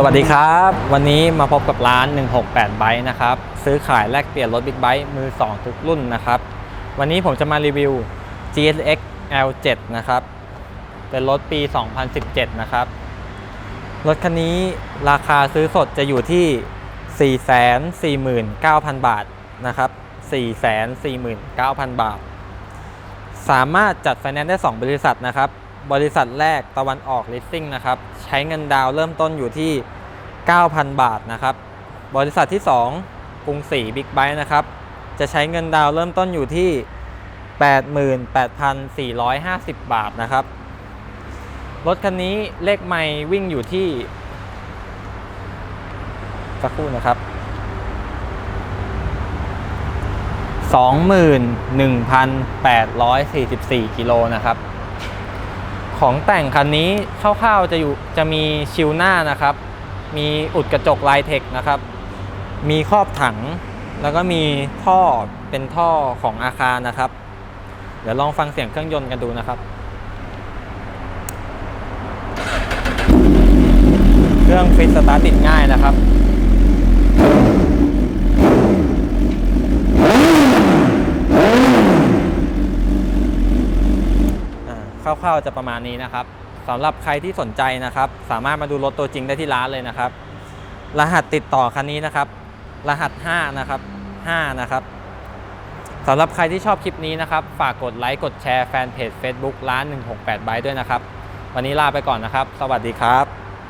สวัสดีครับ วันนี้มาพบกับร้าน 168ไบค์นะครับ ซื้อขายแลกเปลี่ยนรถบิ๊กไบค์มือ 2 ทุกรุ่นนะครับ วันนี้ผมจะมารีวิว GSX L7 นะครับ เป็นรถปี 2017 นะครับ รถคันนี้ราคาซื้อสดจะอยู่ที่ 449,000 บาทนะครับ 449,000 บาท สามารถจัดไฟแนนซ์ได้ 2 บริษัทนะครับ บริษัทแรกตะวันออกลิสซิ่งนะครับ ใช้เงินดาวเริ่มต้นอยู่ที่ 9,000 บาทนะครับ บริษัทที่ 2 กรุงศรีบิ๊กไบค์นะครับ จะใช้เงินดาวเริ่มต้นอยู่ที่ 88,450 บาทนะครับ รถคันนี้เลขไม่วิ่งอยู่ที่สักครู่นะครับ 21,844 กิโลนะครับ ของแต่งคันนี้คร่าวๆจะอยู่จะมีชิลหน้านะครับ มีอุดกระจกลายเทคนะครับ มีครอบถัง แล้วก็มีท่อเป็นท่อของอาคารนะครับ เดี๋ยวลองฟังเสียงเครื่องยนต์กันดูนะครับ เครื่องฟิตสตาร์ทติดง่ายนะครับ อ่าค ร่าวๆจะประมาณนี้นะครับสำหรับใครที่สนใจนะครับ สามารถมาดูรถตัวจริงได้ที่ร้านเลยนะครับ รหัสติดต่อคันนี้นะครับ รหัส 5 นะครับ 5 นะครับสำหรับใครที่ชอบคลิปนี้นะครับ ฝากกดไลค์กดแชร์แฟนเพจ Facebook ร้าน 168ไบด้วยนะครับ วันนี้ลาไปก่อนนะครับ สวัสดีครับ